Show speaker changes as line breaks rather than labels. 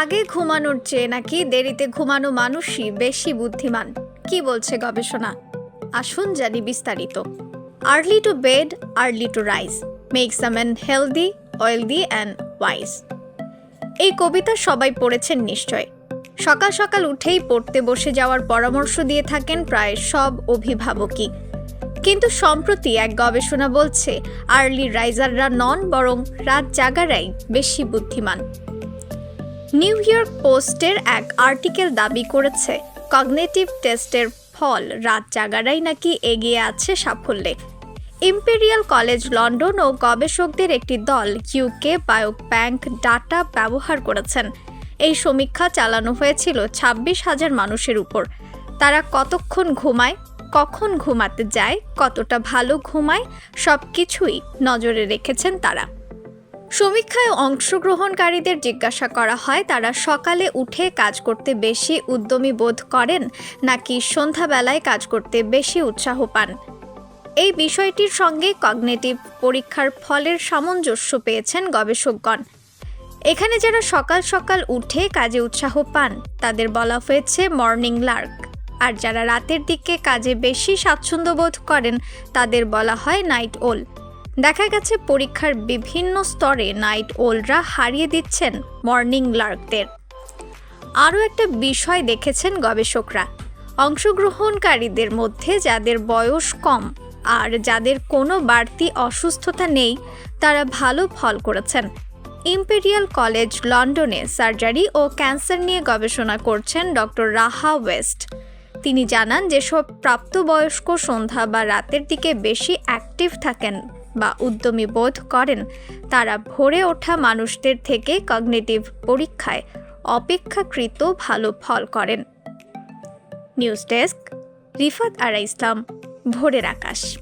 আগে ঘুমানোর চেয়ে নাকি দেরিতে ঘুমানো মানুষই বেশি বুদ্ধিমান? কি বলছে গবেষণা? আসুন জানি বিস্তারিত। Early to bed early to rise makes a man healthy wealthy and wise এই কবিতা সবাই পড়েছেন নিশ্চয়। সকাল সকাল উঠেই পড়তে বসে যাওয়ার পরামর্শ দিয়ে থাকেন প্রায় সব অভিভাবকই। কিন্তু সম্প্রতি এক গবেষণা বলছে আর্লি রাইজাররা নন, বরং রাত জাগারাই বেশি বুদ্ধিমান। নিউ ইয়র্ক পোস্টের এক আর্টিকেল দাবি করেছে, কগনেটিভ টেস্টের ফল রাত জাগারাই নাকি এগিয়ে আছে সাফল্যে। ইম্পেরিয়াল কলেজ লন্ডন ও গবেষকদের একটি দল ইউকে বায়োক ব্যাংক ডাটা ব্যবহার করেছেন। এই সমীক্ষা চালানো হয়েছিল ছাব্বিশ হাজার মানুষের উপর। তারা কতক্ষণ ঘুমায়, কখন ঘুমাতে যায়, কতটা ভালো ঘুমায় সব কিছুই নজরে রেখেছেন তারা। সমীক্ষায় অংশগ্রহণকারীদের জিজ্ঞাসা করা হয়, তারা সকালে উঠে কাজ করতে বেশি উদ্যমী বোধ করেন নাকি সন্ধ্যাবেলায় কাজ করতে বেশি উৎসাহ পান? এই বিষয়টির সঙ্গে কগনেটিভ পরীক্ষার ফলের সামঞ্জস্য পেয়েছেন গবেষকগণ। এখানে যারা সকাল সকাল উঠে কাজে উৎসাহ পান, তাদের বলা হয়েছে মর্নিং লার্ক। আর যারা রাতের দিকে কাজে বেশি স্বাচ্ছন্দ্য বোধ করেন, তাদের বলা হয় নাইট ওল। দেখা গেছে পরীক্ষার বিভিন্ন স্তরে নাইট ওলরা হারিয়ে দিচ্ছেন মর্নিং লার্কদের আরও একটা বিষয় দেখেছেন গবেষকরা। অংশগ্রহণকারীদের মধ্যে যাদের বয়স কম আর যাদের কোনো বাড়তি অসুস্থতা নেই, তারা ভালো ফল করেছেন। ইম্পেরিয়াল কলেজ লন্ডনে সার্জারি ও ক্যান্সার নিয়ে গবেষণা করছেন ডক্টর রাহা ওয়েস্ট। তিনি জানান, যেসব প্রাপ্তবয়স্ক সন্ধ্যা বা রাতের দিকে বেশি অ্যাক্টিভ থাকেন বা উদ্যমী বোধ করেন, তারা ভরে ওঠা মানুষদের থেকে কগনেটিভ পরীক্ষায় অপেক্ষাকৃত ভালো ফল করেন। News desk, Rifat Ara Islam, Bhorer Akash.